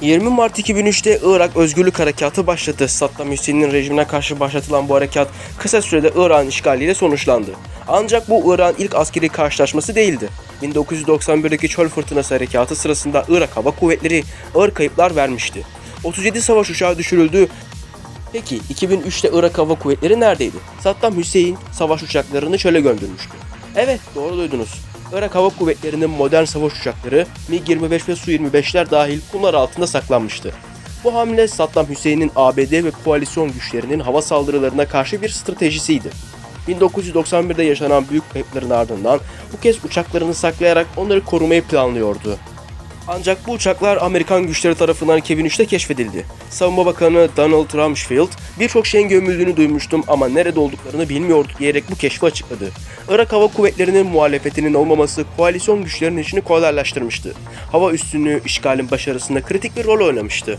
20 Mart 2003'te Irak Özgürlük Harekatı başladı. Saddam Hüseyin'in rejimine karşı başlatılan bu harekat kısa sürede Irak'ın işgaliyle sonuçlandı. Ancak bu Irak'ın ilk askeri karşılaşması değildi. 1991'deki Çöl Fırtınası Harekatı sırasında Irak Hava Kuvvetleri ağır kayıplar vermişti. 37 savaş uçağı düşürüldü. Peki 2003'te Irak Hava Kuvvetleri neredeydi? Saddam Hüseyin savaş uçaklarını çöle göndermişti. Evet doğru duydunuz. Irak Hava Kuvvetleri'nin modern savaş uçakları MiG-25 ve Su-25'ler dahil kumlar altında saklanmıştı. Bu hamle Saddam Hüseyin'in ABD ve koalisyon güçlerinin hava saldırılarına karşı bir stratejisiydi. 1991'de yaşanan büyük kayıpların ardından bu kez uçaklarını saklayarak onları korumayı planlıyordu. Ancak bu uçaklar Amerikan güçleri tarafından 2003'te keşfedildi. Savunma Bakanı Donald Rumsfeld birçok şeyin gömüldüğünü duymuştum ama nerede olduklarını bilmiyorduk diyerek bu keşfi açıkladı. Irak Hava Kuvvetleri'nin muhalefetinin olmaması koalisyon güçlerinin işini kolaylaştırmıştı. Hava üstünlüğü işgalin başarısında kritik bir rol oynamıştı.